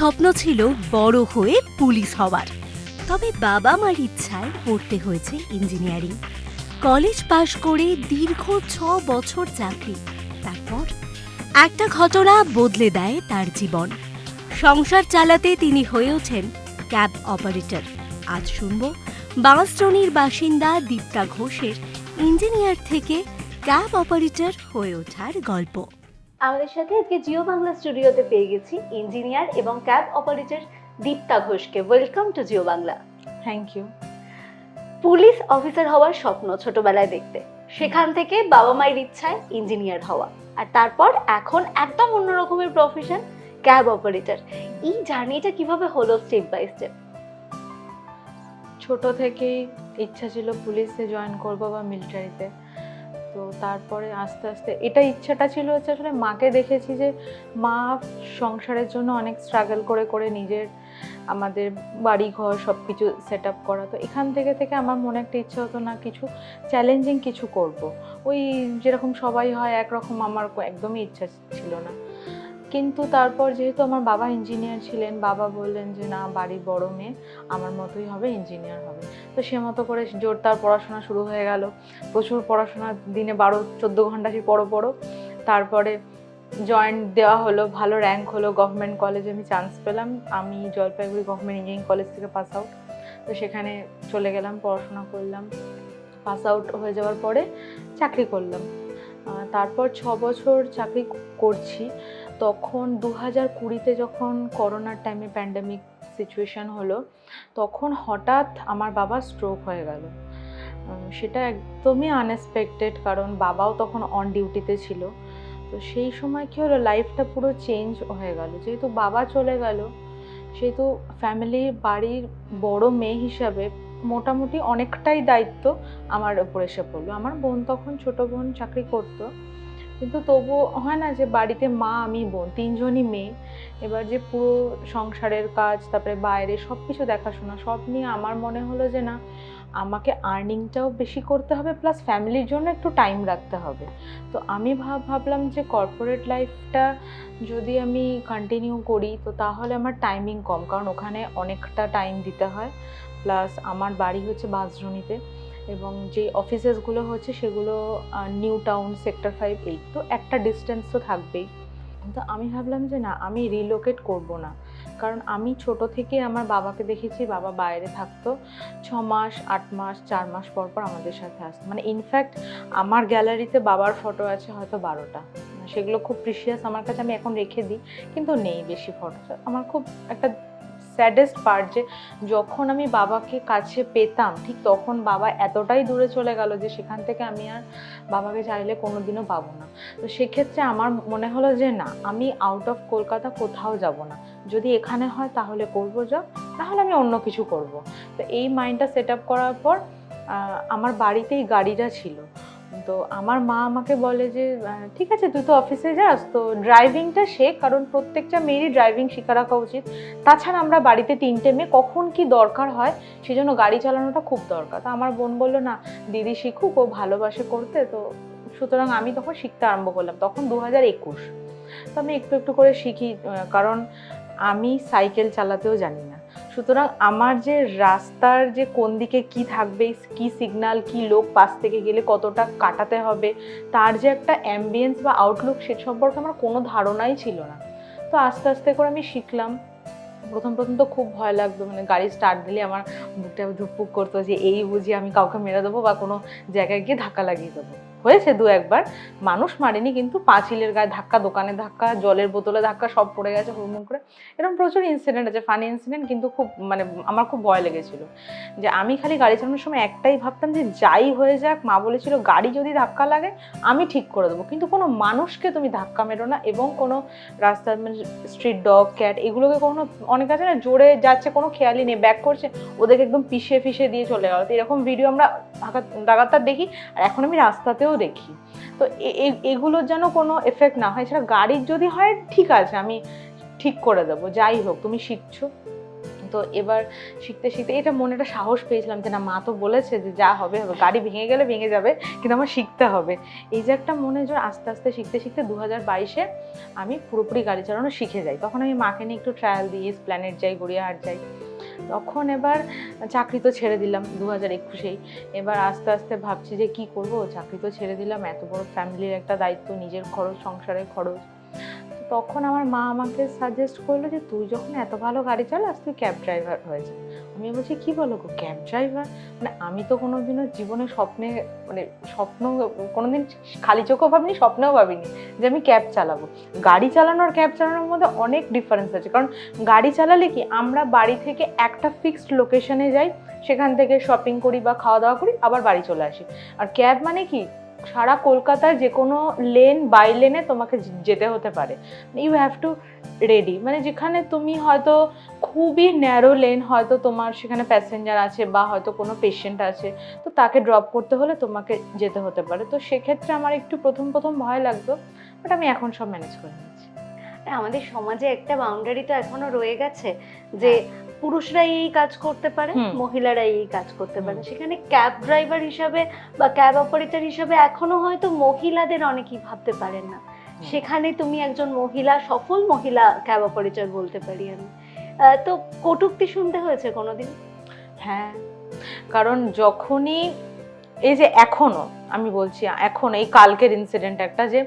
স্বপ্ন ছিল বড় হয়ে পুলিশ হওয়ার। তবে বাবা মার ইচ্ছায় পড়তে হয়েছে ইঞ্জিনিয়ারিং। কলেজ পাশ করে দীর্ঘ ছ বছর চাকরি। তারপর একটা ঘটনা বদলে দেয় তার জীবন। সংসার চালাতে তিনি হয়ে ওঠেন ক্যাব অপারেটর। আজ শুনব বাঁশটনির বাসিন্দা দীপ্তা ঘোষের ইঞ্জিনিয়ার থেকে ক্যাব অপারেটর হয়ে ওঠার গল্প। আমাদের সাথে আজকে জিও বাংলা স্টুডিওতে পেয়ে গেছি ইঞ্জিনিয়ার এবং ক্যাব অপারেটর দীপ্তা ঘোষকে। Welcome to Jio Bangla. Thank you police officer হওয়ার স্বপ্ন ছোটবেলায় দেখতে। সেখান থেকে বাবা মায়ের ইচ্ছায় ইঞ্জিনিয়ার হওয়া। আর তারপর এখন একদম অন্য রকমের প্রফেশন ক্যাব অপারেটর। এই জার্নিটা কীভাবে হলো স্টেপ বাই স্টেপ ছোট থেকেই ইচ্ছা ছিল পুলিশে জয়েন করব বা মিলিটারিতে তো তারপরে আস্তে আস্তে এটা ইচ্ছাটা ছিল হচ্ছে আসলে মাকে দেখেছি যে মা সংসারের জন্য অনেক স্ট্রাগল করে করে নিজের আমাদের বাড়ি ঘর সব কিছু সেট আপ করা। তো এখান থেকে থেকে আমার মনে একটা ইচ্ছা হতো, না কিছু চ্যালেঞ্জিং কিছু করব। ওই যেরকম সবাই হয়, একরকম আমার একদমই ইচ্ছা ছিল না। কিন্তু তারপর যেহেতু আমার বাবা ইঞ্জিনিয়ার ছিলেন, বাবা বললেন যে, না বাড়ির বড় মেয়ে, আমার মতোই হবে ইঞ্জিনিয়ার হবে। তো সে মতো করে জোর তার পড়াশোনা শুরু হয়ে গেল। প্রচুর পড়াশোনা, দিনে বারো, চোদ্দ ঘণ্টা সে পড়ো পড়ো। তারপরে জয়েন্ট দেওয়া হলো, ভালো র্যাঙ্ক হলো গভর্নমেন্ট কলেজে আমি চান্স পেলাম। আমি জলপাইগুড়ি গভর্নমেন্ট ইঞ্জিনিয়ারিং কলেজ থেকে পাস আউট তো সেখানে চলে গেলাম, পড়াশোনা করলাম। পাস আউট হয়ে যাওয়ার পরে চাকরি করলাম। তারপর ছ বছর চাকরি করছি। তখন দু হাজার কুড়িতে যখন করোনার টাইমে প্যান্ডামিক সিচুয়েশন হলো, তখন হঠাৎ আমার বাবা স্ট্রোক হয়ে গেল। সেটা একদমই আনএক্সপেক্টেড কারণ বাবাও তখন অন ডিউটিতে ছিল। তো সেই সময় কী হলো লাইফটা পুরো চেঞ্জ হয়ে গেল। যেহেতু বাবা চলে গেল, সেহেতু ফ্যামিলি বাড়ির বড় মেয়ে হিসাবে মোটামুটি অনেকটাই দায়িত্ব আমার উপর এসে পড়ল। আমার বোন তখন ছোট বোন, চাকরি করতো। কিন্তু তবু হয় না যে বাড়িতে মা, আমি, বোন, তিনজনই মেয়ে। এবার যে পুরো সংসারের কাজ, তারপরে বাইরে সব কিছু দেখাশোনা, সব নিয়ে আমার মনে হলো যে না, আমাকে আর্নিংটাও বেশি করতে হবে প্লাস ফ্যামিলির জন্য একটু টাইম রাখতে হবে। তো আমি ভাব, ভাবলাম যে কর্পোরেট লাইফটা যদি আমি কন্টিনিউ করি, তো তাহলে আমার টাইমিং কম। কারণ ওখানে অনেকটা টাইম দিতে হয় প্লাস আমার বাড়ি হচ্ছে বাঁশড্রোনিতে এবং যে অফিসেসগুলো হচ্ছে সেগুলো new town sector five eight তো একটা ডিস্টেন্স তো থাকবেই। তো আমি ভাবলাম যে না, আমি রিলোকেট করব না। কারণ আমি ছোট থেকে আমার বাবাকে দেখেছি, বাবা বাইরে থাকতো। ছ মাস, আট মাস, চার মাস পর পর আমাদের সাথে আসতো। মানে ইনফ্যাক্ট আমার গ্যালারিতে বাবার ফটো আছে হয়তো বারোটা। সেগুলো খুব প্রিশিয়াস আমার কাছে আমি এখন রেখে দিই। কিন্তু নেই বেশি ফটো আমার খুব একটা স্যাডেস্ট পার্ট যে যখন আমি বাবাকে কাছে পেতাম, ঠিক তখন বাবা এতটাই দূরে চলে গেল যে সেখান থেকে আমি আর বাবাকে চাইলে কোনোদিনও পাবো না। তো সেক্ষেত্রে আমার মনে হলো যে না, আমি আউট অফ কলকাতা কোথাও যাব না। যদি এখানে হয় তাহলে করব যা তাহলে আমি অন্য কিছু করব। তো এই মাইন্ডটা সেট আপ করার পর আমার বাড়িতেই গাড়িটা ছিল। তো আমার মা আমাকে বলে যে ঠিক আছে, তুই তো অফিসে যাস, তো ড্রাইভিংটা শেখ, কারণ প্রত্যেকটা মেয়েরই ড্রাইভিং শেখা রাখা উচিত। তাছাড়া আমরা বাড়িতে তিনটে মেয়ে, কখন কি দরকার হয় সেই জন্য গাড়ি চালানোটা খুব দরকার। তো আমার বোন বলল, না, দিদি শিখুক, ও ভালোবাসে করতে। তো সুতরাং আমি তখন শিখতে আরম্ভ করলাম, তখন দু হাজার একুশ। তো আমি একটু একটু করে শিখি কারণ আমি সাইকেল চালাতেও জানি না। সুতরাং আমার যে রাস্তার যে কোন দিকে কি থাকবে, কি সিগন্যাল কি লোক পাশ থেকে গেলে কতটা কাটাতে হবে, তার যে একটা অ্যাম্বিয়েন্স বা আউটলুক সে সম্পর্কে আমার কোনো ধারণাই ছিল না। তো আস্তে আস্তে করে আমি শিখলাম। প্রথম প্রথম তো খুব ভয় লাগতো মানে গাড়ি স্টার্ট দিলে আমার বুকটা ধুকপুক করতো যে এই বুঝি আমি কাউকে মেরে দেবো বা কোনো জায়গায় গিয়ে ধাক্কা লাগিয়ে দেবো। হয়েছে দু একবার, মানুষ মারেনি কিন্তু পাঁচিলের গায়ে ধাক্কা, দোকানে ধাক্কা, জলের বোতলে ধাক্কা, সব পড়ে গেছে হুড়মুড় করে। এরকম প্রচুর ইনসিডেন্ট আছে ফানি ইনসিডেন্ট কিন্তু খুব মানে আমার খুব ভয় লেগেছিল। যে আমি খালি গাড়ি চালানোর সময় একটাই ভাবতাম যে যাই হয়ে যাক, মা বলেছিল গাড়ি যদি ধাক্কা লাগে, আমি ঠিক করে দেবো। কিন্তু কোনো মানুষকে তুমি ধাক্কা মেরো না এবং কোনো রাস্তার মানে স্ট্রিট ডগ ক্যাট এগুলোকে কোনো, অনেক আছে না, জোরে যাচ্ছে, কোনো খেয়ালই নেই ব্যাক করছে, ওদেরকে একদম পিষে ফিষে দিয়ে চলে গেল। তো এরকম ভিডিও আমরা লাগাতার দেখি, আর এখন আমি রাস্তাতেও দেখি। তো এগুলোর যেন কোনো এফেক্ট না হয়, সেটা গাড়ির যদি হয়, ঠিক আছে, আমি ঠিক করে দেবো, যাই হোক, তুমি শিখছো। তো এবার শিখতে শিখতে, এটা মনে একটা সাহস পেয়েছিলাম যে না, মা তো বলেছে যে যা হবে হবে, গাড়ি ভেঙে গেলে ভেঙে যাবে, কিন্তু আমার শিখতে হবে। এই যে একটা মনে জোর আস্তে আস্তে শিখতে শিখতে দু হাজার বাইশে আমি পুরোপুরি গাড়ি চালানো শিখে যাই। তখন আমি মাকে নিয়ে একটু ট্রায়াল দিই প্ল্যানেট যাই, গড়িয়াহাট যাই। তখন এবার চাকরি তো ছেড়ে দিলাম দু হাজার একুশেই। এবার আস্তে আস্তে ভাবছি যে কি করব? চাকরি তো ছেড়ে দিলাম, এত বড় ফ্যামিলির একটা দায়িত্ব, নিজের খরচ, সংসারের খরচ। তখন আমার মা আমাকে সাজেস্ট করল যে, তুই যখন এত ভালো গাড়ি চালাস, তুই ক্যাব ড্রাইভার হয়ে যা। আমি বলছি, কি বলো গো ক্যাব ড্রাইভার মানে আমি তো কোনোদিনও জীবনে স্বপ্নে মানে স্বপ্ন কোনোদিন খালি চোখও ভাবিনি, স্বপ্নেও ভাবিনি যে আমি ক্যাব চালাবো। গাড়ি চালানো আর ক্যাব চালানোর মধ্যে অনেক ডিফারেন্স আছে। কারণ গাড়ি চালালে কি, আমরা বাড়ি থেকে একটা ফিক্সড লোকেশনে যাই, সেখান থেকে শপিং করি বা খাওয়া দাওয়া করি, আবার বাড়ি চলে আসি। আর ক্যাব মানে কি সারা কলকাতার যে কোনো লেন বাই লেনে তোমাকে যেতে হতে পারে। ইউ হ্যাভ টু রেডি মানে যেখানে তুমি হয়তো খুবই ন্যারো লেন হয়তো তোমার সেখানে প্যাসেঞ্জার আছে বা হয়তো কোনো পেশেন্ট আছে তো তাকে ড্রপ করতে হলে তোমাকে যেতে হতে পারে। তো সেক্ষেত্রে আমার একটু প্রথম প্রথম ভয় লাগতো বাট আমি এখন সব ম্যানেজ করে নিচ্ছি। আমাদের সমাজে একটা বাউন্ডারি তো এখনও রয়ে গেছে যে পুরুষরাই এই কাজ করতে পারে। মহিলারাই এই কাজ করতে পারে। সেখানে ক্যাব ড্রাইভার হিসাবে বা ক্যাব অপারেটর হিসাবে এখনও হয়তো মহিলাদের অনেকেই ভাবতে পারেন না। সেখানে তুমি একজন মহিলা সফল মহিলা ক্যাব অপারেটর বলতে পারি আমি। তো কটূক্তি শুনতে হয়েছে কোনোদিন? হ্যাঁ কারণ যখনই এই যে এখনও আমি বলছি এখন এই কালকের ইনসিডেন্ট একটা যে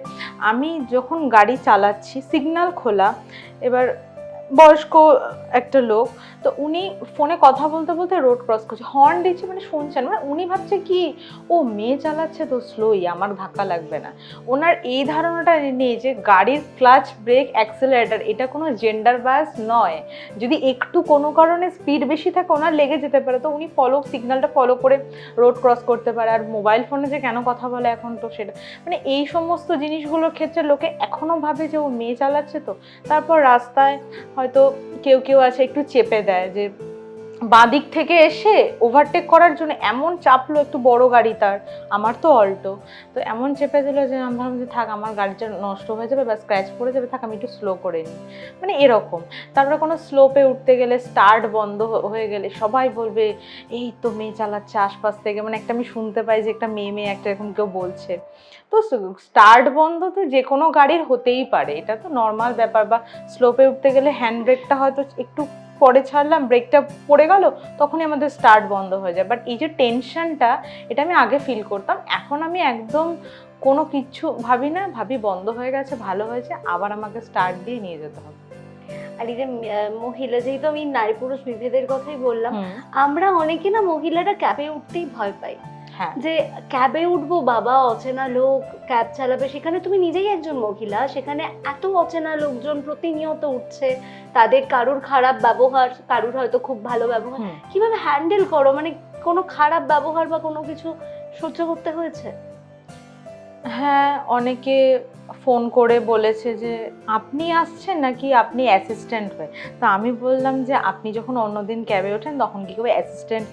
আমি যখন গাড়ি চালাচ্ছি সিগন্যাল খোলা এবার বয়স্ক একটা লোক, তো উনি ফোনে কথা বলতে বলতে রোড ক্রস করছে। হর্ন দিচ্ছে মানে শুনছেন মানে উনি ভাবছে কি, ও, মেয়ে চালাচ্ছে তো স্লোই আমার ধাক্কা লাগবে না। ওনার এই ধারণাটা নেই যে গাড়ির ক্লাচ ব্রেক অ্যাক্সেলারেটার এটা কোনো জেন্ডার বাস নয়। যদি একটু কোনো কারণে স্পিড বেশি থাকে, ওনার লেগে যেতে পারে। তো উনি ফলো সিগন্যালটা ফলো করে রোড ক্রস করতে পারে। আর মোবাইল ফোনে যে কেন কথা বলে এখন তো সেটা মানে এই সমস্ত জিনিসগুলোর ক্ষেত্রে লোকে এখনও ভাবে যে ও মেয়ে চালাচ্ছে তো, তারপর রাস্তায় হয়তো কেউ কেউ আছে একটু চেপে দেয় যে বাঁদিক থেকে এসে ওভারটেক করার জন্য এমন চাপলো একটু বড় গাড়ি তার, আমার তো অল্টো তো এমন চেপে দিল যে আমি ভাবলাম যে থাক, আমার গাড়িটা নষ্ট হয়ে যাবে, বা স্ক্র্যাচ পড়ে যাবে, থাক, আমি একটু স্লো করে নিই। মানে এরকম। তারপরে কোনো স্লোপে উঠতে গেলে স্টার্ট বন্ধ হয়ে গেলে সবাই বলবে, এই তো মেয়ে চালাচ্ছে আশপাশ থেকে। মানে একটা আমি শুনতে পাই যে একটা মেয়ে মেয়ে একটা এরকম কেউ বলছে। তো স্টার্ট বন্ধ তো যে কোনো গাড়ির হতেই পারে। এটা তো নর্মাল ব্যাপার, বা স্লোপে উঠতে গেলে হ্যান্ড ব্রেকটা হয়তো একটু পরে ছাড়লাম ব্রেকটা পড়ে গেল তখনই আমাদের স্টার্ট বন্ধ হয়ে যায়। বাট এই যে টেনশনটা এটা আমি আগে ফিল করতাম। এখন আমি একদম কোনো কিচ্ছু ভাবি না ভাবি বন্ধ হয়ে গেছে ভালো হয়েছে আবার আমাকে স্টার্ট দিয়ে নিয়ে যেতে হবে। আর এই যে মহিলা যেহেতু আমি নারী পুরুষ বিভেদের কথাই বললাম আমরা অনেকে না মহিলারা ক্যাবে উঠতেই ভয় পাই। যে ক্যাবে উঠবো বাবা অচেনা লোক ক্যাব চালাবে সেখানে তুমি নিজেই একজন মহিলা সেখানে এত অচেনা লোকজন প্রতিনিয়ত উঠছে তাদের কারুর খারাপ ব্যবহার কারুর হয়তো খুব ভালো ব্যবহার কীভাবে হ্যান্ডেল করো? মানে কোনো খারাপ ব্যবহার বা কোনো কিছু সহ্য করতে হয়েছে? হ্যাঁ অনেকে ফোন করে বলেছে যে আপনি আসছেন নাকি? আপনি অ্যাসিস্ট্যান্ট হয়ে। তো আমি বললাম যে আপনি যখন অন্যদিন ক্যাবে ওঠেন তখন কি করে অ্যাসিস্ট্যান্ট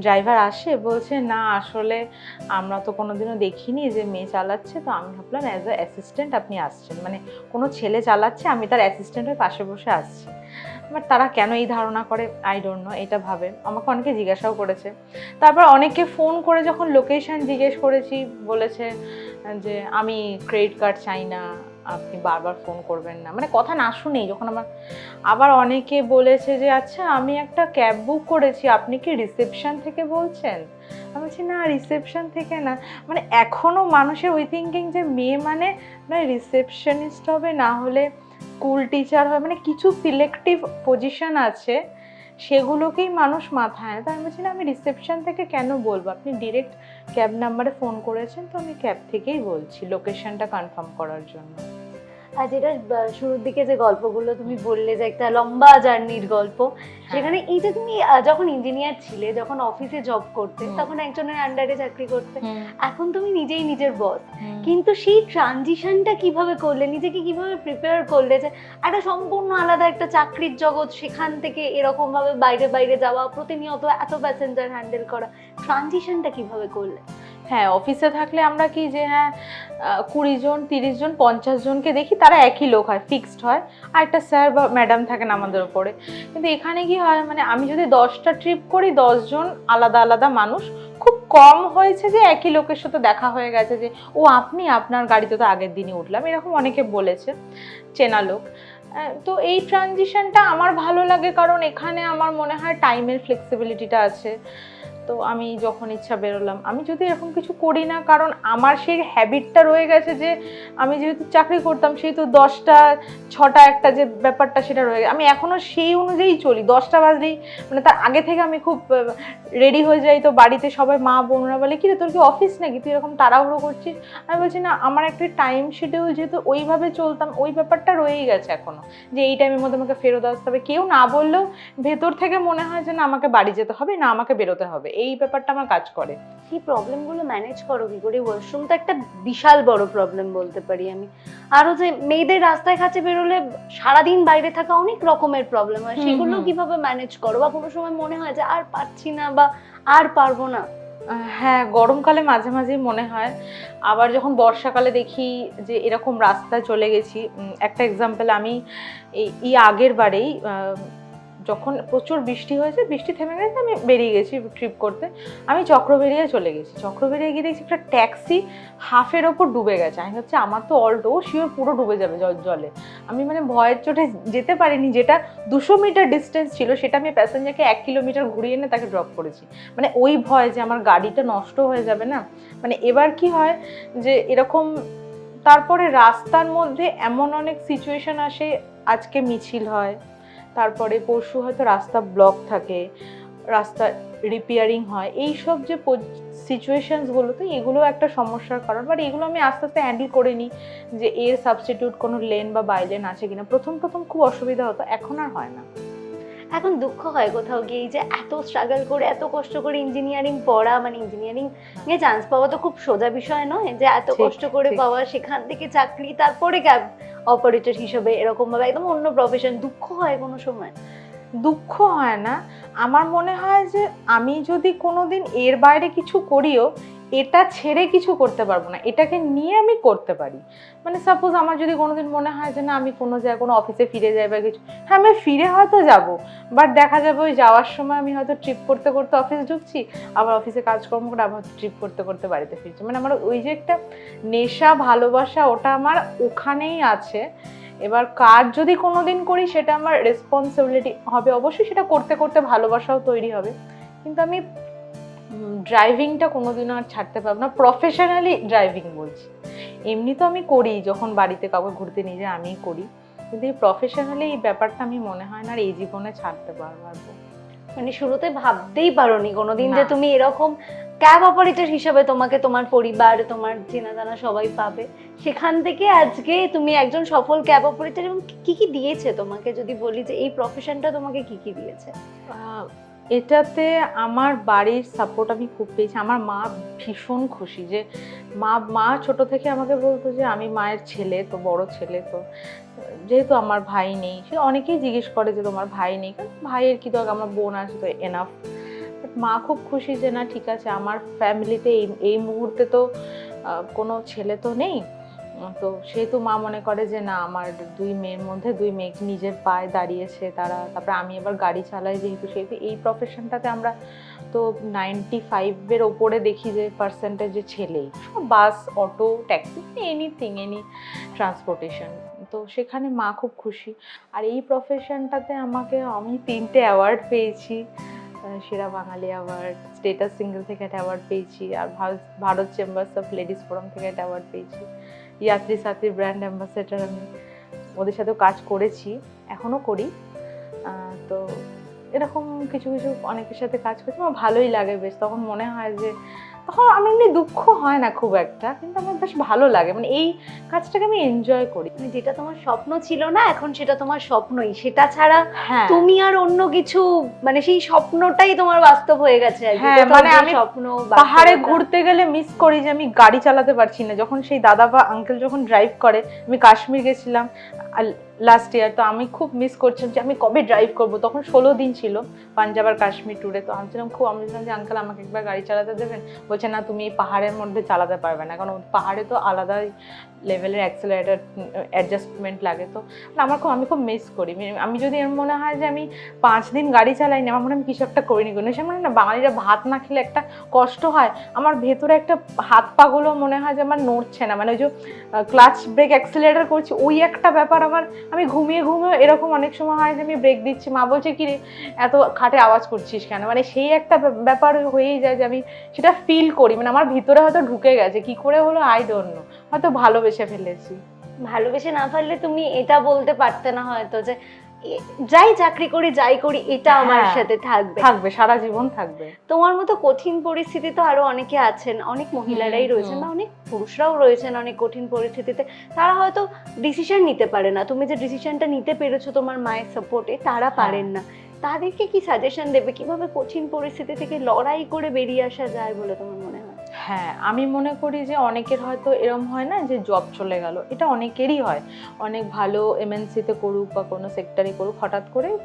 ড্রাইভার আসে, বলছে, না, আসলে আমরা তো কোনোদিনও দেখিনি যে মেয়ে চালাচ্ছে। তো আমি ভাবলাম অ্যাজ আ অ্যাসিস্ট্যান্ট আপনি আসছেন। মানে কোনো ছেলে চালাচ্ছে, আমি তার অ্যাসিস্ট্যান্টের পাশে বসে আসছি। বাট তারা কেন এই ধারণা করে? আই ডোন্ট নো এটা ভাবে। আমাকে অনেকে জিজ্ঞাসাও করেছে। তারপর অনেকে ফোন করে যখন লোকেশন জিজ্ঞেস করেছি, বলেছে যে, আমি ক্রেডিট কার্ড চাই না। আপনি বারবার ফোন করবেন না। মানে কথা না শুনেই যখন আমার, আবার অনেকে বলেছে যে আচ্ছা আমি একটা ক্যাব বুক করেছি, আপনি কি রিসেপশন থেকে বলছেন? আমি বলছি, না রিসেপশন থেকে না। মানে এখনও মানুষের ওই থিঙ্কিং যে, মেয়ে মানে না রিসেপশনিস্ট হবে, না হলে স্কুল টিচার হবে। মানে কিছু সিলেক্টিভ পজিশন আছে সেগুলোকেই মানুষ মাথায় আনে। তো আমি বলছি, না, আমি রিসেপশন থেকে কেন বলব আপনি ডিরেক্ট ক্যাব নাম্বারে ফোন করেছেন, তো আমি ক্যাব থেকেই বলছি লোকেশনটা কনফার্ম করার জন্য আর যেটা শুরুর দিকে যে গল্পগুলো তুমি বললে যে একটা লম্বা জার্নির গল্প সেখানে এই যে তুমি যখন ইঞ্জিনিয়ার ছিলে যখন অফিসে জব করতে তখন একজনের আন্ডারে চাকরি করতে এখন তুমি নিজেই নিজের বস কিন্তু সেই ট্রানজিশনটা কীভাবে করলে নিজেকে কীভাবে প্রিপেয়ার করলে যে একটা সম্পূর্ণ আলাদা একটা চাকরির জগৎ সেখান থেকে এরকম ভাবে বাইরে বাইরে যাওয়া প্রতিনিয়ত এত প্যাসেঞ্জার হ্যান্ডেল করা ট্রানজিশনটা কীভাবে করলে? হ্যাঁ অফিসে থাকলে আমরা কি যে হ্যাঁ কুড়ি জন, তিরিশ জন, পঞ্চাশ জনকে দেখি, তারা একই লোক হয় ফিক্সড হয়। আর একটা স্যার বা ম্যাডাম থাকেন আমাদের ওপরে কিন্তু এখানে কি হয় মানে আমি যদি দশটা ট্রিপ করি দশজন আলাদা আলাদা মানুষ, খুব কম হয়েছে যে একই লোকের সাথে দেখা হয়ে গেছে যে, ও, আপনি আপনার গাড়িতে তো আগের দিনই উঠলাম। এরকম অনেকে বলেছে, চেনা লোক। তো এই ট্রানজিশনটা আমার ভালো লাগে, কারণ এখানে আমার মনে হয় টাইমের ফ্লেক্সিবিলিটিটা আছে। তো আমি যখন ইচ্ছা বেরোলাম, আমি যদি এরকম কিছু করি না, কারণ আমার সেই হ্যাবিটটা রয়ে গেছে যে আমি যেহেতু চাকরি করতাম, সেহেতু দশটা, ছটা একটা যে ব্যাপারটা সেটা রয়ে গেছে। আমি এখনও সেই অনুযায়ী চলি, দশটা বাজলেই মানে তার আগে থেকে আমি খুব রেডি হয়ে যাই। তো বাড়িতে সবাই মা বোনরা বলে, কি রে, তোর কি অফিস নাকি? তুই এরকম তাড়াহুড়ো করছিস? আমি বলছি, না, আমার একটা টাইম শিডিউল যেহেতু ওইভাবে চলতাম, ওই ব্যাপারটা রয়েই গেছে এখনও যে এই টাইমের মধ্যে আমাকে ফেরত আসতে হবে। কেউ না বললেও ভেতর থেকে মনে হয় যে, না, আমাকে বাড়ি যেতে হবে, না, আমাকে বেরোতে হবে। এই ব্যাপারটা আমার কাজ করে। এই প্রবলেমগুলো ম্যানেজ করো কি করে? ওয়াশরুম তো একটা বিশাল বড় প্রবলেম বলতে পারি আমি। আরও যে মেয়েদের রাস্তায় কাছে বেরোলে সারাদিন বাইরে থাকা অনেক রকমের প্রবলেম হয়। সেগুলো কীভাবে ম্যানেজ করো? বা কোনো সময় মনে হয় যে আর পারছি না বা আর পারব না? হ্যাঁ গরমকালে মাঝে মাঝেই মনে হয়। আবার যখন বর্ষাকালে দেখি যে এরকম রাস্তায় চলে গেছি একটা এক্সাম্পল আমি এই আগের বারেই যখন প্রচুর বৃষ্টি হয়েছে, বৃষ্টি থেমে গেছে, আমি বেরিয়ে গেছি ট্রিপ করতে। আমি চক্রবেরিয়া চলে গেছি। চক্রবেরিয়া গিয়ে দেখছি একটা ট্যাক্সি হাফের ওপর ডুবে গেছে। আমি হচ্ছে আমার তো অল্টো শিওর পুরো ডুবে যাবে জল আমি মানে ভয়ের চোটে যেতে পারিনি, যেটা দুশো মিটার ডিস্টেন্স ছিল, সেটা আমি প্যাসেঞ্জারকে এক কিলোমিটার ঘুরিয়ে এনে তাকে ড্রপ করেছি। মানে ওই ভয় যে আমার গাড়িটা নষ্ট হয়ে যাবে না। মানে এবার কি হয় যে এরকম তারপরে রাস্তার মধ্যে এমন অনেক সিচুয়েশন আসে, আজকে মিছিল হয় তারপরে পরশু হয়তো রাস্তা ব্লক থাকে, রাস্তা রিপেয়ারিং হয় এই সব যে সিচুয়েশানসগুলোতে এগুলো একটা সমস্যার কারণ। বাট এগুলো আমি আস্তে আস্তে হ্যান্ডেল করে নিই যে এর সাবস্টিটিউট কোনো লেন বা বাইলেন আছে কিনা। প্রথম প্রথম খুব অসুবিধা হতো, এখন আর হয় না। এখন দুঃখ হয় কোথাও গিয়ে যে এত স্ট্রাগল করে এত কষ্ট করে ইঞ্জিনিয়ারিং পড়া মানে ইঞ্জিনিয়ারিং এ চান্স পাওয়া তো খুব সোজা বিষয় নয় যে এত কষ্ট করে পাওয়া সেখান থেকে চাকরি তারপরে ক্যাব অপারেটর হিসেবে এরকম ভাবে একদম অন্য প্রফেশন দুঃখ হয় কোনো সময়? দুঃখ হয় না। আমার মনে হয় যে আমি যদি কোনোদিন এর বাইরে কিছু করিও এটা ছেড়ে কিছু করতে পারব না, এটাকে নিয়ে আমি করতে পারি। মানে সাপোজ আমার যদি কোনোদিন মনে হয় যে না, আমি কোনো জায়গায়, কোনো অফিসে ফিরে যাই বা কিছু হ্যাঁ আমি ফিরে হয়তো যাব বাট দেখা যাবে ওই যাওয়ার সময় আমি হয়তো ট্রিপ করতে করতে অফিস ঢুকছি, আবার অফিসে কাজকর্ম করে আবার ট্রিপ করতে করতে বাড়িতে ফিরছি। মানে আমার ওই যে একটা নেশা, ভালোবাসা, ওটা আমার ওখানেই আছে। এবার কাজ যদি কোনো দিন করি, সেটা আমার রেসপন্সিবিলিটি হবে অবশ্যই, সেটা করতে করতে ভালোবাসাও তৈরি হবে। কিন্তু আমি ড্রাইভিংটা কোনোদিনও আর ছাড়তে পারব না প্রফেশনালি ড্রাইভিং বলছি। এমনি তো আমি করি যখন বাড়িতে কাউকে ঘুরতে নিয়ে যাই আমিই করি। কিন্তু এই প্রফেশনালি এই ব্যাপারটা আমি মনে হয় না আর এই জীবনে ছাড়তে পারব মানে শুরুতে ভাবতেই পারোনি কোনোদিন যে তুমি এরকম ক্যাব অপারেটর হিসাবে তোমাকে তোমার পরিবার তোমার চেনা জানা সবাই পাবে। সেখান থেকে আজকে তুমি একজন সফল ক্যাব অপারেটর এবং কি কি দিয়েছে তোমাকে? যদি বলি যে এই প্রফেশনটা তোমাকে কি কি দিয়েছে? এটাতে আমার বাড়ির সাপোর্ট আমি খুব পেয়েছি। আমার মা ভীষণ খুশি যে মা মা ছোট থেকে আমাকে বলতো যে, আমি মায়ের ছেলে, তো বড় ছেলে তো। যেহেতু আমার ভাই নেই, সে অনেকেই জিজ্ঞেস করে যে, তোমার ভাই নেই? ভাইয়ের কি দরকার? আমার বোন আছে, তো এনাফ মা খুব খুশি যে, না, ঠিক আছে, আমার ফ্যামিলিতে এই এই মুহূর্তে তো কোনো ছেলে তো নেই। তো সেহেতু মা মনে করে যে, না, আমার দুই মেয়ের মধ্যে দুই মেয়ে নিজের পায়ে দাঁড়িয়েছে তারা। তারপরে আমি এবার গাড়ি চালাই যেহেতু সেহেতু এই প্রফেশনটাতে আমরা তো নাইনটি ফাইভের ওপরে দেখি যে পার্সেন্টেজে ছেলেই সব bus auto taxi anything any transportation তো সেখানে মা খুব খুশি। আর এই প্রফেশনটাতে আমাকে আমি তিনটে অ্যাওয়ার্ড পেয়েছি। সেরা বাঙালি অ্যাওয়ার্ড স্টেটাস সিঙ্গেল থেকে একটা অ্যাওয়ার্ড পেয়েছি। আর Bharat- Bharat chambers of ladies forum থেকে একটা অ্যাওয়ার্ড পেয়েছি। ইয়াত্রী সাথী ব্র্যান্ড অ্যাম্বাসেডার আমি ওদের সাথেও কাজ করেছি, এখনও করি। তো এরকম কিছু কিছু অনেকের সাথে কাজ করছি, আমার ভালোই লাগে বেশ। তখন মনে হয় যে তখন আমার এমনি দুঃখ হয় না খুব একটা কিন্তু আমার বেশ ভালো লাগে। মানে এই কাজটাকে আমি এনজয় করি। মানে যেটা তোমার স্বপ্ন ছিল না এখন সেটা তোমার স্বপ্নই। সেটা ছাড়া হ্যাঁ। তুমি আর অন্য কিছু মানে সেই স্বপ্নটাই তোমার বাস্তব হয়ে গেছে। হ্যাঁ, মানে আমি স্বপ্ন পাহাড়ে ঘুরতে গেলে মিস করি যে আমি গাড়ি চালাতে পারছি না। যখন সেই দাদা বা আঙ্কেল যখন ড্রাইভ করে আমি কাশ্মীর গেছিলাম আর লাস্ট ইয়ার তো আমি খুব মিস করছিলাম যে আমি কবে ড্রাইভ করব। তখন ষোলো দিন ছিল পাঞ্জাব আর কাশ্মীর ট্যুরে তো আমি ছিলাম খুব, আমি বলছিলাম যে আঙ্কেল আমাকে একবার গাড়ি চালাতে দেবেন। বলছে, না, তুমি পাহাড়ের মধ্যে চালাতে পারবে না। কারণ পাহাড়ে তো আলাদা লেভেলের অ্যাক্সেলারেটার অ্যাডজাস্টমেন্ট লাগে। তো আমার খুব, আমি খুব মিস করি। আমি- যদি এর মনে হয় যে আমি পাঁচ দিন গাড়ি চালাই না আমার মনে আমি কিছু একটা করিনি। কোনো সে মানে না, বাঙালিরা ভাত না খেলে একটা কষ্ট হয়। আমার ভেতরে একটা হাত পাগুলো মনে হয় যে আমার নড়ছে না। মানে ওই যে ক্লাচ ব্রেক অ্যাক্সিলারেটার করছি, ওই একটা ব্যাপার আমার আমি ঘুমিয়ে ঘুমিয়ে এরকম অনেক সময় হয় যে আমি ব্রেক দিচ্ছি। মা বলছে, কি রে, এত খাটে আওয়াজ করছিস কেন? মানে সেই একটা ব্যাপার হয়েই যায় যে আমি সেটা ফিল করি। মানে আমার ভিতরে হয়তো ঢুকে গেছে। কি করে হলো? আই ডোন্ট নো হয়তো ভালোবেসে ফেলেছি। ভালোবেসে না ফেললে তুমি এটা বলতে পারতে না হয়তো যে যাই চাকরি করি যাই করি এটা আমার হ্যাঁ। সাথে থাকবে। থাকবে সারা জীবন থাকবে। তোমার মতো কঠিন পরিস্থিতি তো আরও অনেকে আছেন অনেক মহিলারাই রয়েছেন বা অনেক পুরুষরাও রয়েছেন অনেক কঠিন পরিস্থিতিতে। তারা হয়তো ডিসিশন নিতে পারে না। তুমি যে ডিসিশনটা নিতে পেরেছ তোমার মায়ের সাপোর্টে তারা হ্যাঁ। পারেন না। তাদেরকে কি সাজেশন দেবে? কীভাবে কঠিন পরিস্থিতি থেকে লড়াই করে বেরিয়ে আসা যায় বলে তোমার মনে হয়? হ্যাঁ আমি মনে করি যে অনেকের হয়তো এরম হয় না যে জব চলে গেল। এটা অনেকেরই হয়। অনেক ভালো এমএনসিতে করুক বা কোনো সেক্টরে করুক, হঠাৎ করে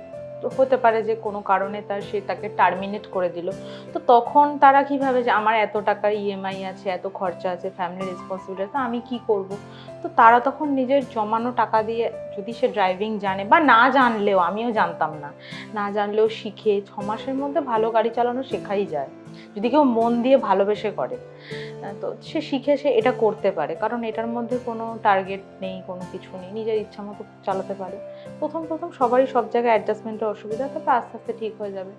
হতে পারে যে কোনো কারণে তার সে তাকে টার্মিনেট করে দিল। তো তখন তারা কীভাবে যে আমার এত টাকার ইএমআই আছে, এত খরচা আছে ফ্যামিলি রেসপন্সিবিলিটি আমি কি করব? তো তারা তখন নিজের জমানো টাকা দিয়ে যদি সে ড্রাইভিং জানে বা না জানলেও, আমিও জানতাম না। না জানলেও শিখে ছ মাসের মধ্যে ভালো গাড়ি চালানো শেখাই যায়। যদি কেউ মন দিয়ে ভালোবেসে করে। তো সে শিখে সে এটা করতে পারে। কারণ এটার মধ্যে কোনো টার্গেট নেই, কোনো কিছু নেই। নিজের ইচ্ছা মতো চালাতে পারে। প্রথম প্রথম সবারই সব জায়গায় অ্যাডজাস্টমেন্টের অসুবিধা তারপর আস্তে আস্তে ঠিক হয়ে যাবে।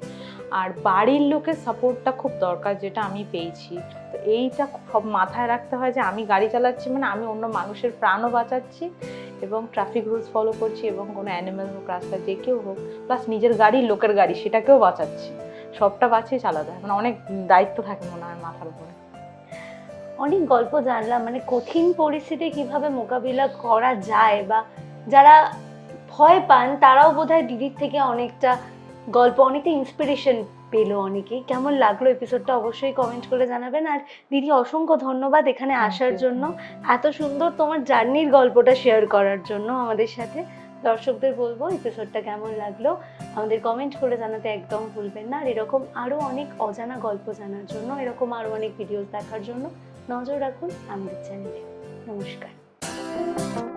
আর বাড়ির লোকের সাপোর্টটা খুব দরকার, যেটা আমি পেয়েছি। তো এইটা সব মাথায় রাখতে হয় যে আমি গাড়ি চালাচ্ছি মানে আমি অন্য মানুষের প্রাণও বাঁচাচ্ছি এবং ট্রাফিক রুলস ফলো করছি এবং কোনো অ্যানিম্যাল হোক, রাস্তা যে কেউ হোক প্লাস নিজের গাড়ি, লোকের গাড়ি, সেটাকেও বাঁচাচ্ছি। সবটা বাঁচিয়ে চালাতে হয় মানে অনেক দায়িত্ব থাকে মনে হয় মাথার উপরে। অনেক গল্প জানলাম। মানে কঠিন পরিস্থিতি কীভাবে মোকাবিলা করা যায় বা যারা ভয় পান, তারাও বোধহয় দিদির থেকে অনেকটা গল্প, অনেকটা ইন্সপিরেশন পেল অনেকেই। কেমন লাগল এপিসোডটা অবশ্যই কমেন্ট করে জানাবেন। আর দিদি অসংখ্য ধন্যবাদ এখানে আসার জন্য। এত সুন্দর তোমার জার্নির গল্পটা শেয়ার করার জন্য আমাদের সাথে। দর্শকদের বলব এপিসোডটা কেমন লাগল? আমাদের কমেন্ট করে জানাতে একদম ভুলবেন না। আর এরকম আরও অনেক অজানা গল্প জানার জন্য এরকম আরও অনেক ভিডিওস দেখার জন্য নজর রাখুন আমাদের চ্যানেলে নমস্কার।